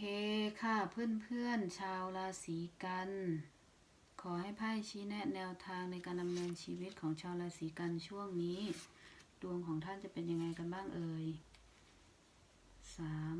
เคค่ะเพื่อนๆชาวราศีกัน ขอให้ไพ่ชี้แนะแนวทางในการดำเนินชีวิตของชาวราศีกันช่วงนี้ ดวงของท่านจะเป็นยังไงกันบ้างเอ่ยสาม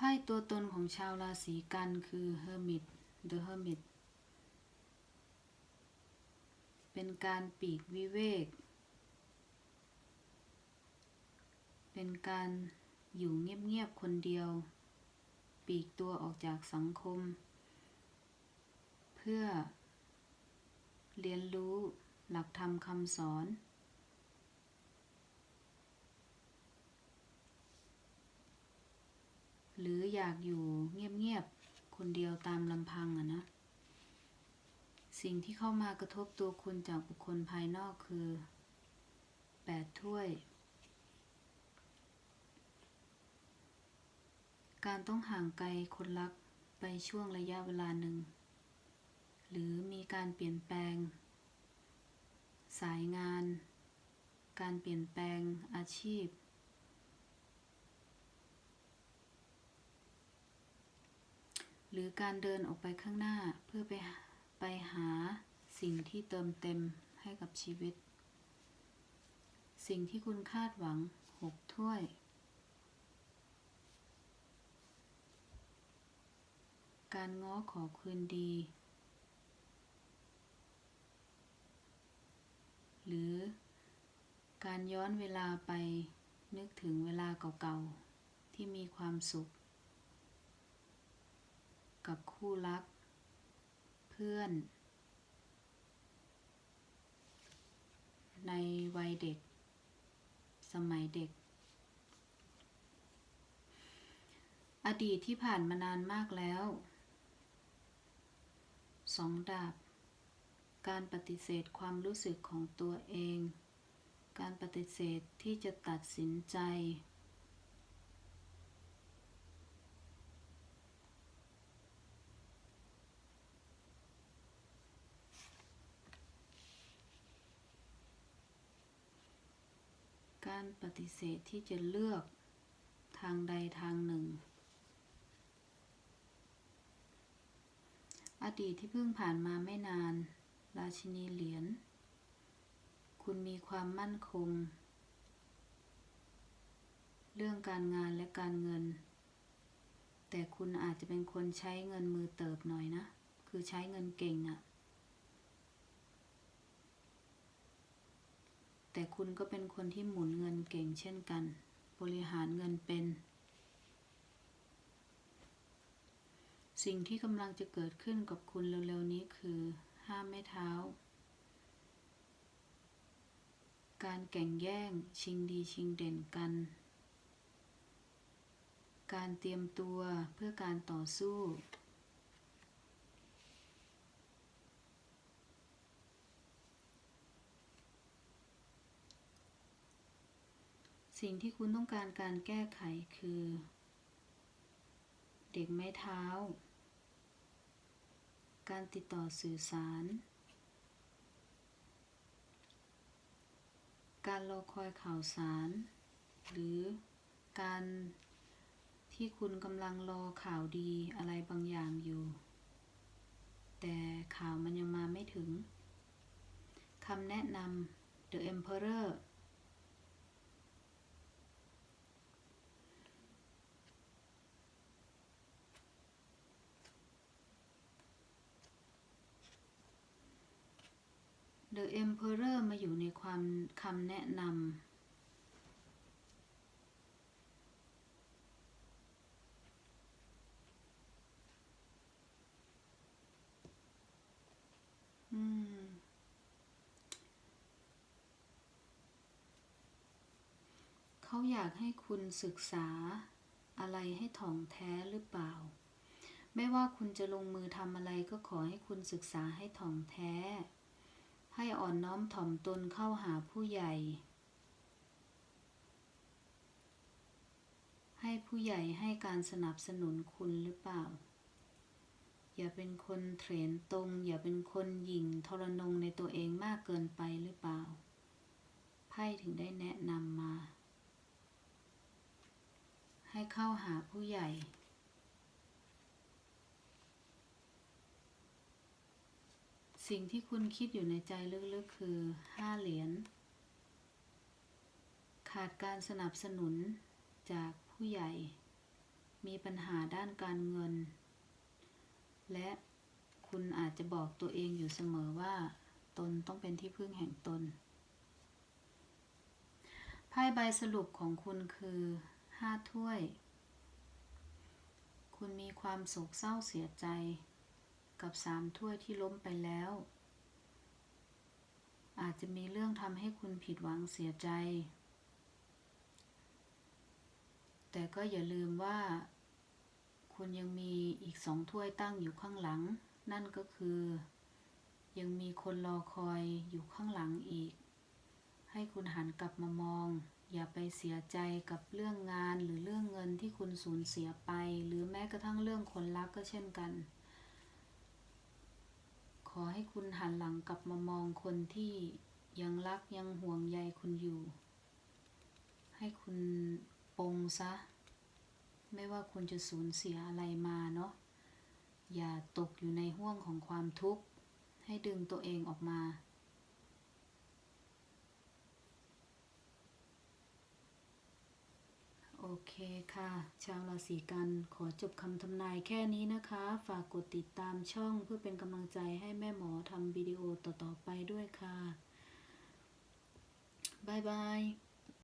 ไพ่ตัวตนของชาวราศีกันคือ Hermit The Hermit เป็นการปีกวิเวก เป็นการอยู่เงียบๆคนเดียว ปีกตัวออกจากสังคม เพื่อเรียนรู้หลักธรรมคำสอน หรืออยากอยู่เงียบๆคนเดียวตามลำพังอะนะ สิ่งที่เข้ามากระทบตัวคุณจากบุคคลภายนอกคือแปดถ้วย การต้องห่างไกลคนรักไปช่วงระยะเวลาหนึ่ง หรือมีการเปลี่ยนแปลง สายงาน การเปลี่ยนแปลงอาชีพ รือการเดินออกไปข้างหน้าเพื่อไปไปหาสิ่งที่เติมเต็มให้กับชีวิต สิ่งที่คุณคาดหวังหกถ้วย การง้อขอคืนดี หรือการย้อนเวลาไปนึกถึงเวลาเก่าๆ ที่มีความสุข กับคู่รัก เพื่อน ในวัยเด็ก สมัยเด็ก อดีตที่ผ่านมานานมากแล้วสองดาบ การปฏิเสธความรู้สึกของตัวเอง การปฏิเสธที่จะตัดสินใจ การปฏิเสธที่จะเลือกทางใดทางหนึ่ง อดีตที่เพิ่งผ่านมาไม่นาน ราชินีเหรียญ คุณมีความมั่นคง เรื่องการงานและการเงิน แต่คุณอาจจะเป็นคนใช้เงินมือเติบหน่อยนะ คือใช้เงินเก่งอะ แต่คุณก็เป็นคนที่หมุนเงินเก่งเช่นกัน บริหารเงินเป็น สิ่งที่กำลังจะเกิดขึ้นกับคุณเร็วๆนี้คือ ห้ามไม่เท้า การแข่งแย่ง ชิงดีชิงเด่นกัน การเตรียมตัวเพื่อการต่อสู้ สิ่งที่คุณต้องการการแก้ไขคือ เด็กไม้เท้า การติดต่อสื่อสาร การรอคอยข่าวสาร หรือการที่คุณกำลังรอข่าวดีอะไรบางอย่างอยู่ แต่ข่าวมันยังมาไม่ถึงคำแนะนำ The Emperor The Emperor มาอยู่ในความคำแนะนำ อืม เขาอยากให้คุณศึกษาอะไรให้ถ่องแท้หรือเปล่า ไม่ว่าคุณจะลงมือทำอะไรก็ขอให้คุณศึกษาให้ถ่องแท้ ให้อ่อนน้อมถ่อมตนเข้าหาผู้ใหญ่ ให้ผู้ใหญ่ให้การสนับสนุนคุณหรือเปล่า อย่าเป็นคนเถรนตรง อย่าเป็นคนหยิ่งทรนงในตัวเองมากเกินไปหรือเปล่า ไพ่ถึงได้แนะนำมา ให้เข้าหาผู้ใหญ่ สิ่งที่คุณคิดอยู่ในใจลึกๆคือห้าเหรียญ ขาดการสนับสนุนจากผู้ใหญ่ มีปัญหาด้านการเงิน และคุณอาจจะบอกตัวเองอยู่เสมอว่า ตนต้องเป็นที่พึ่งแห่งตนไพ่ใบสรุปของคุณคือห้าถ้วย คุณมีความโศกเศร้าเสียใจ กับสามถ้วยที่ล้มไปแล้ว อาจจะมีเรื่องทำให้คุณผิดหวังเสียใจ แต่ก็อย่าลืมว่า คุณยังมีอีกสองถ้วยตั้งอยู่ข้างหลัง นั่นก็คือ ยังมีคนรอคอยอยู่ข้างหลังอีก ให้คุณหันกลับมามอง อย่าไปเสียใจกับเรื่องงานหรือเรื่องเงินที่คุณสูญเสียไป หรือแม้กระทั่งเรื่องคนรักก็เช่นกัน อให้คุณหันหลังกลับมามองคนที่ยังรักยังห่วงใยคุณอยู่ ให้คุณปงซะ ไม่ว่าคุณจะสูญเสียอะไรมาเนาะ อย่าตกอยู่ในห่วงของความทุกข์ ให้ดึงตัวเองออกมา โอ เคค่ะ ชาวราศีกันขอจบคำทำนายแค่นี้นะคะ ฝากกดติดตามช่องเพื่อเป็นกำลังใจให้แม่หมอทำวิดีโอต่อๆไปด้วยค่ะ บ๊ายบาย